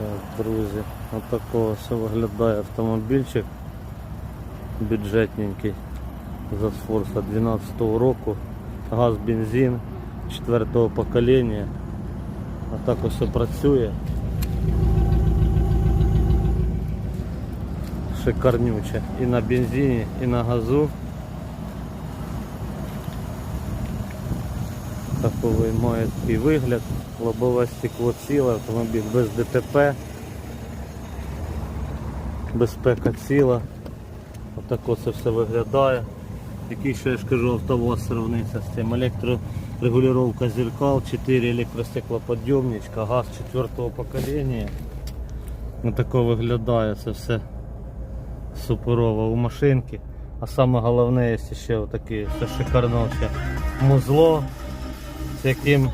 Так, друзі, отакого все виглядає автомобільчик бюджетненький за Сфорса 12 року. Газ, бензин 4 покоління. А так ось все працює. Шикарнюче. І на бензині, і на газу. Таковий має такий вигляд. Лобове стекло ціле, автомобіль без ДТП. Безпека ціла. Отако це все виглядає. Який ще я ж кажу автовоз сравниться з цим. Електрорегулювання зеркал, 4 електростеклоподйомничка, газ 4 покоління. Отако виглядає це все суперово у машинки. А саме головне є ще отаке все шикарноче музло, з яким